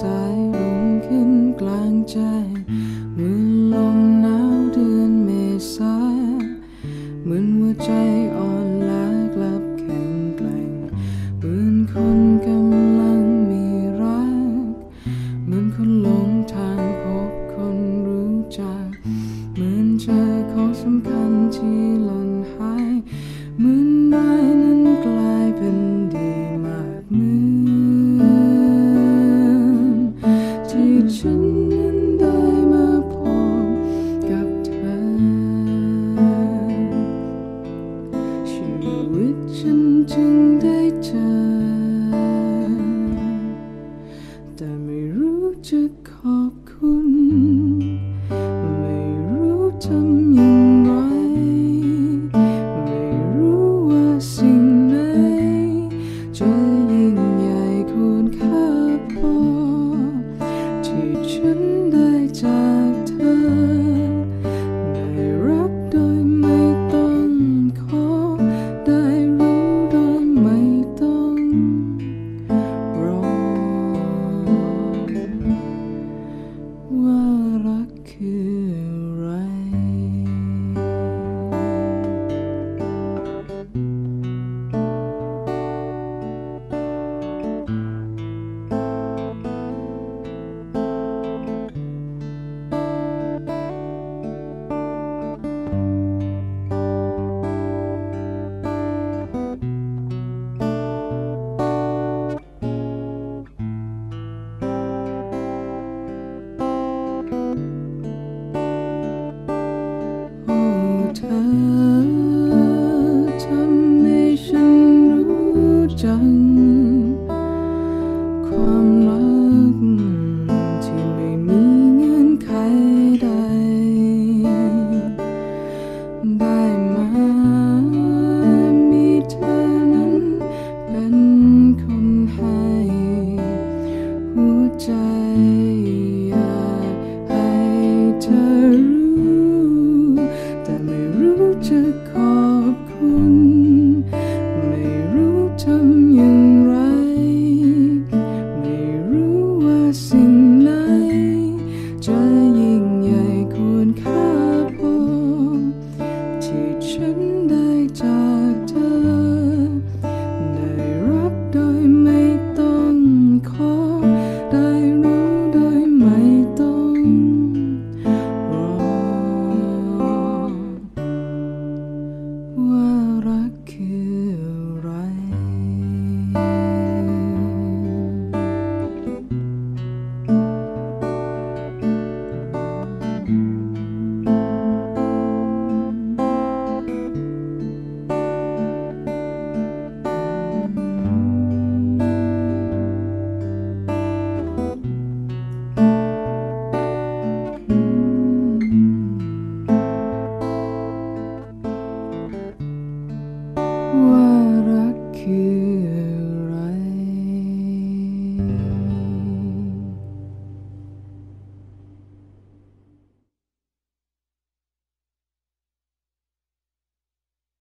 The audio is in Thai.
สายลมขึ้นกลางใจเหมือนลมหนาวเดือนเมษาเหมือนหัวใจอ่อน you. ทำให้ฉันรู้จักความรักที่ไม่มีเงื่อนไขใด ได้มามีเธอนั้นเป็นคนให้หัวใจ